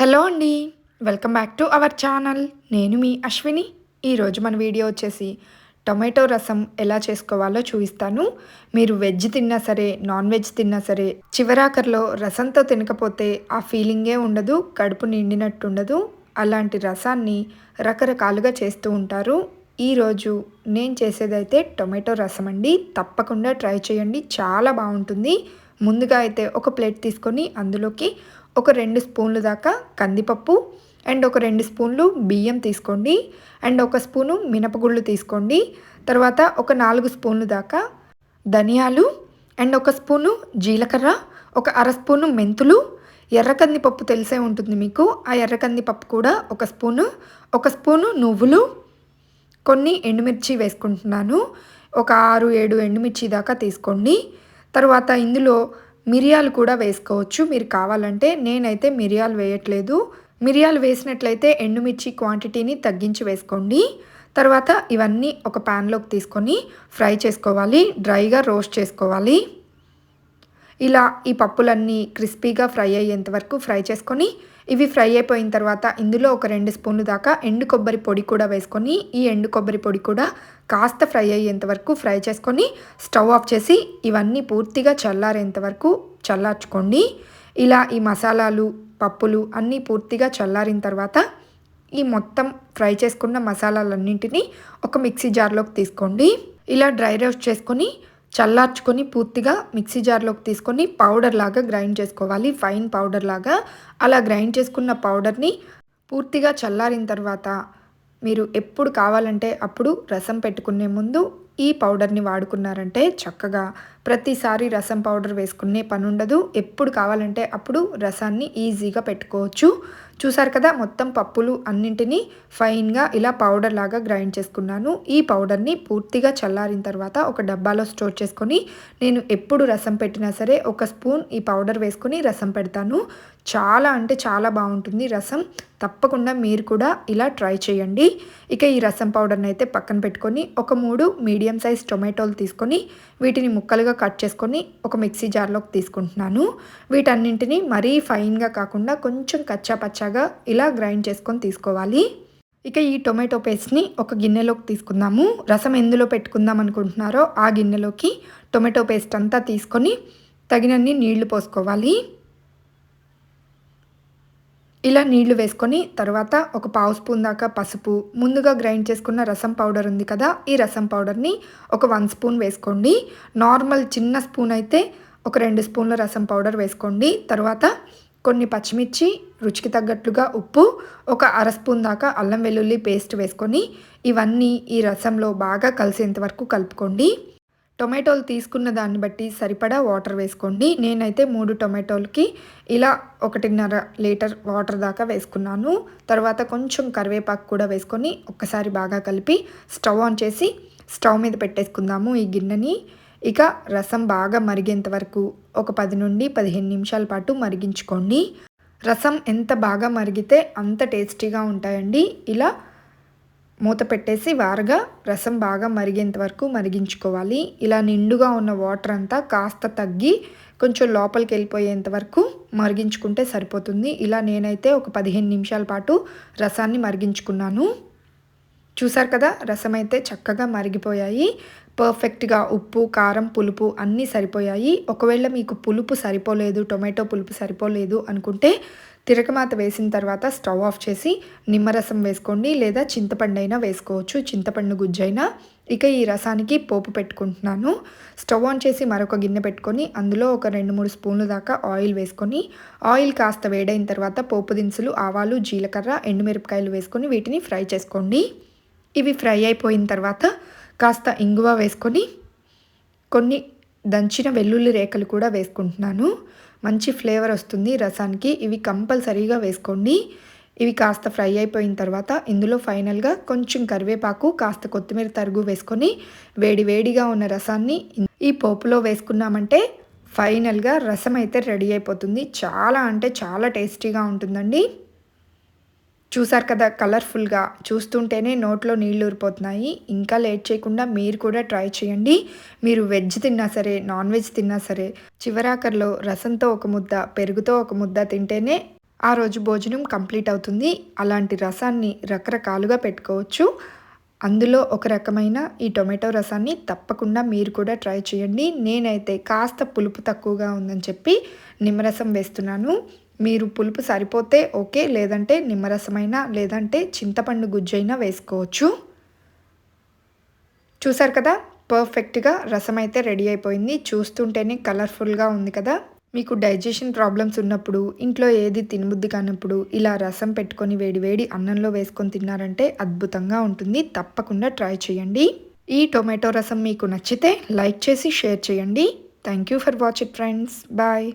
Hello అండి welcome back to our channel. నేను మీ అశ్విని. ఈరోజు మన వీడియో వచ్చేసి టొమాటో రసం ఎలా చేసుకోవాలో చూపిస్తాను. మీరు వెజ్ తిన్నా సరే నాన్ వెజ్ తిన్నా సరే చివరాకర్లో రసంతో తినకపోతే ఆ ఫీలింగే ఉండదు కడుపు నిండినట్టు ఉండదు అలాంటి రసాన్ని రకరకాలుగా చేస్తూ ఉంటారు. ఈరోజు నేను చేసేదైతే టొమాటో రసం అండి. తప్పకుండా ట్రై చేయండి చాలా బాగుంటుంది. ముందుగా అయితే ఒక ప్లేట్ తీసుకొని అందులోకి ఒక రెండు స్పూన్లు దాకా కందిపప్పు అండ్ ఒక రెండు స్పూన్లు బియ్యం తీసుకోండి అండ్ ఒక స్పూను మినపగుళ్ళు తీసుకోండి. తర్వాత ఒక నాలుగు స్పూన్లు దాకా ధనియాలు అండ్ ఒక స్పూను జీలకర్ర ఒక అర స్పూను మెంతులు. ఎర్ర కందిపప్పు తెలిసే ఉంటుంది మీకు. ఆ ఎర్ర కందిపప్పు కూడా ఒక స్పూను ఒక స్పూను నువ్వులు. కొన్ని ఎండుమిర్చి వేసుకుంటున్నాను. ఒక ఆరు ఏడు ఎండుమిర్చి దాకా తీసుకోండి. తర్వాత ఇందులో మిరియాలు కూడా వేసుకోవచ్చు. మీరు కావాలంటే నేనైతే మిరియాలు వేయట్లేదు. మిరియాలు వేసినట్లయితే ఎండుమిర్చి క్వాంటిటీని తగ్గించి వేసుకోండి. తర్వాత ఇవన్నీ ఒక ప్యాన్లోకి తీసుకొని ఫ్రై చేసుకోవాలి. డ్రైగా రోస్ట్ చేసుకోవాలి. ఇలా ఈ పప్పులన్నీ క్రిస్పీగా ఫ్రై అయ్యేంత వరకు ఫ్రై చేసుకొని ఇవి ఫ్రై అయిపోయిన తర్వాత ఇందులో ఒక రెండు స్పూన్లు దాకా ఎండు కొబ్బరి పొడి కూడా వేసుకొని ఈ ఎండు కొబ్బరి పొడి కూడా కాస్త ఫ్రై అయ్యేంత వరకు ఫ్రై చేసుకొని స్టవ్ ఆఫ్ చేసి ఇవన్నీ పూర్తిగా చల్లారేంత వరకు చల్లార్చుకోండి. ఇలా ఈ మసాలాలు పప్పులు అన్నీ పూర్తిగా చల్లారిన తర్వాత ఈ మొత్తం ఫ్రై చేసుకున్న మసాలాలన్నింటినీ ఒక మిక్సీ జార్లోకి తీసుకోండి. ఇలా డ్రై రోస్ట్ చేసుకొని చల్లార్చుకొని పూర్తిగా మిక్సీ జార్లోకి తీసుకొని పౌడర్ లాగా గ్రైండ్ చేసుకోవాలి. ఫైన్ పౌడర్ లాగా. అలా గ్రైండ్ చేసుకున్న పౌడర్ని పూర్తిగా చల్లారిన తర్వాత మీరు ఎప్పుడు కావాలంటే అప్పుడు రసం పెట్టుకునే ముందు ఈ పౌడర్ని వాడుకున్నారంటే చక్కగా ప్రతిసారి రసం పౌడర్ వేసుకునే పని ఉండదు ఎప్పుడు కావాలంటే అప్పుడు రసాన్ని ఈజీగా పెట్టుకోవచ్చు. చూసారు కదా మొత్తం పప్పులు అన్నింటినీ ఫైన్గా ఇలా పౌడర్ లాగా గ్రైండ్ చేసుకున్నాను. ఈ పౌడర్ని పూర్తిగా చల్లారిన తర్వాత ఒక డబ్బాలో స్టోర్ చేసుకొని నేను ఎప్పుడు రసం పెట్టినా సరే ఒక స్పూన్ ఈ పౌడర్ వేసుకొని రసం పెడతాను. చాలా అంటే చాలా బాగుంటుంది రసం. తప్పకుండా మీరు కూడా ఇలా ట్రై చేయండి. ఇక ఈ రసం పౌడర్ని అయితే పక్కన పెట్టుకొని ఒక మూడు మీడియం సైజ్ టొమాటోలు తీసుకొని వీటిని ముక్కలుగా కట్ చేసుకొని ఒక మిక్సీ జార్లోకి తీసుకుంటున్నాను. వీటన్నింటినీ మరీ ఫైన్గా కాకుండా కొంచెం కచ్చా పచ్చాగా ఇలా గ్రైండ్ చేసుకొని తీసుకోవాలి. ఇక ఈ టొమాటో పేస్ట్ని ఒక గిన్నెలోకి తీసుకుందాము. రసం ఎందులో పెట్టుకుందాం అనుకుంటున్నారో ఆ గిన్నెలోకి టొమాటో పేస్ట్ అంతా తీసుకొని తగినన్ని నీళ్ళు పోసుకోవాలి. ఇలా నీళ్ళు వేసుకొని తర్వాత ఒక పావు స్పూన్ దాకా పసుపు ముందుగా గ్రైండ్ చేసుకున్న రసం పౌడర్ ఉంది కదా ఈ రసం పౌడర్ని ఒక వన్ స్పూన్ వేసుకోండి. నార్మల్ చిన్న స్పూన్ అయితే ఒక రెండు స్పూన్ల రసం పౌడర్ వేసుకోండి. తర్వాత కొన్ని పచ్చిమిర్చి రుచికి తగ్గట్లుగా ఉప్పు ఒక అర స్పూన్ దాకా అల్లం వెల్లుల్లి పేస్ట్ వేసుకొని ఇవన్నీ ఈ రసంలో బాగా కలిసేంత వరకు కలుపుకోండి. టొమాటోలు తీసుకున్న దాన్ని బట్టి సరిపడా వాటర్ వేసుకోండి. నేనైతే మూడు టొమాటోలకి ఇలా ఒకటిన్నర లీటర్ వాటర్ దాకా వేసుకున్నాను. తర్వాత కొంచెం కరివేపాకు కూడా వేసుకొని ఒక్కసారి బాగా కలిపి స్టవ్ ఆన్ చేసి స్టవ్ మీద పెట్టేసుకుందాము ఈ గిన్నెని. ఇక రసం బాగా మరిగేంత వరకు ఒక పది నుండి పదిహేను నిమిషాల పాటు మరిగించుకోండి. రసం ఎంత బాగా మరిగితే అంత టేస్టీగా ఉంటాయండి. ఇలా మూత పెట్టేసి వారగా రసం బాగా మరిగేంత వరకు మరిగించుకోవాలి. ఇలా నిండుగా ఉన్న వాటర్ అంతా కాస్త తగ్గి కొంచెం లోపలికి వెళ్ళిపోయేంత వరకు మరిగించుకుంటే సరిపోతుంది. ఇలా నేనైతే ఒక పదిహేను నిమిషాల పాటు రసాన్ని మరిగించుకున్నాను. చూసారు కదా రసం అయితే చక్కగా మరిగిపోయాయి. పర్ఫెక్ట్గా ఉప్పు కారం పులుపు అన్నీ సరిపోయాయి. ఒకవేళ మీకు పులుపు సరిపోలేదు టొమాటో పులుపు సరిపోలేదు అనుకుంటే తిరకమాత వేసిన తర్వాత స్టవ్ ఆఫ్ చేసి నిమ్మరసం వేసుకోండి లేదా చింతపండు అయినా వేసుకోవచ్చు. చింతపండు గుజ్జైనా. ఇక ఈ రసానికి పోపు పెట్టుకుంటున్నాను. స్టవ్ ఆన్ చేసి మరొక గిన్నె పెట్టుకొని అందులో ఒక రెండు మూడు స్పూన్లు దాకా ఆయిల్ వేసుకొని ఆయిల్ కాస్త వేడైన తర్వాత పోపు దినుసులు ఆవాలు జీలకర్ర ఎండుమిరపకాయలు వేసుకొని వీటిని ఫ్రై చేసుకోండి. ఇవి ఫ్రై అయిపోయిన తర్వాత కాస్త ఇంగువ వేసుకొని కొన్ని దంచిన వెల్లుల్లి రేఖలు కూడా వేసుకుంటున్నాను. మంచి ఫ్లేవర్ వస్తుంది రసానికి. ఇవి కంపల్సరీగా వేసుకోండి. ఇవి కాస్త ఫ్రై అయిపోయిన తర్వాత ఇందులో ఫైనల్గా కొంచెం కరివేపాకు కాస్త కొత్తిమీర తరుగు వేసుకొని వేడి వేడిగా ఉన్న రసాన్ని ఈ పోపులో వేసుకున్నామంటే ఫైనల్గా రసం అయితే రెడీ అయిపోతుంది. చాలా అంటే చాలా టేస్టీగా ఉంటుందండి. చూసారు కదా కలర్ఫుల్గా. చూస్తుంటేనే నోట్లో నీళ్ళు ఊరిపోతున్నాయి. ఇంకా లేట్ చేయకుండా మీరు కూడా ట్రై చేయండి. మీరు వెజ్ తిన్నా సరే నాన్ వెజ్ తిన్నా సరే చివరాకర్లో రసంతో ఒక ముద్ద పెరుగుతో ఒక ముద్ద తింటేనే ఆ రోజు భోజనం కంప్లీట్ అవుతుంది. అలాంటి రసాన్ని రకరకాలుగా పెట్టుకోవచ్చు. అందులో ఒక రకమైన ఈ టొమాటో రసాన్ని తప్పకుండా మీరు కూడా ట్రై చేయండి. నేనైతే కాస్త పులుపు తక్కువగా ఉందని చెప్పి నిమ్మరసం వేస్తున్నాను. మీరు పులుపు సరిపోతే ఓకే లేదంటే నిమ్మరసమైన లేదంటే చింతపండు గుజ్జైనా వేసుకోవచ్చు. చూసారు కదా? పర్ఫెక్ట్గా రసం అయితే రెడీ అయిపోయింది. చూస్తుంటేనే కలర్ఫుల్గా ఉంది కదా? మీకు డైజెషన్ ప్రాబ్లమ్స్ ఉన్నప్పుడు ఇంట్లో ఏది తినబుద్ధి కానప్పుడు ఇలా రసం పెట్టుకొని వేడి వేడి అన్నంలో వేసుకొని తిన్నారంటే అద్భుతంగా ఉంటుంది. తప్పకుండా ట్రై చేయండి. ఈ టొమాటో రసం మీకు నచ్చితే లైక్ చేసి షేర్ చేయండి. Thank you for watch it friends. Bye.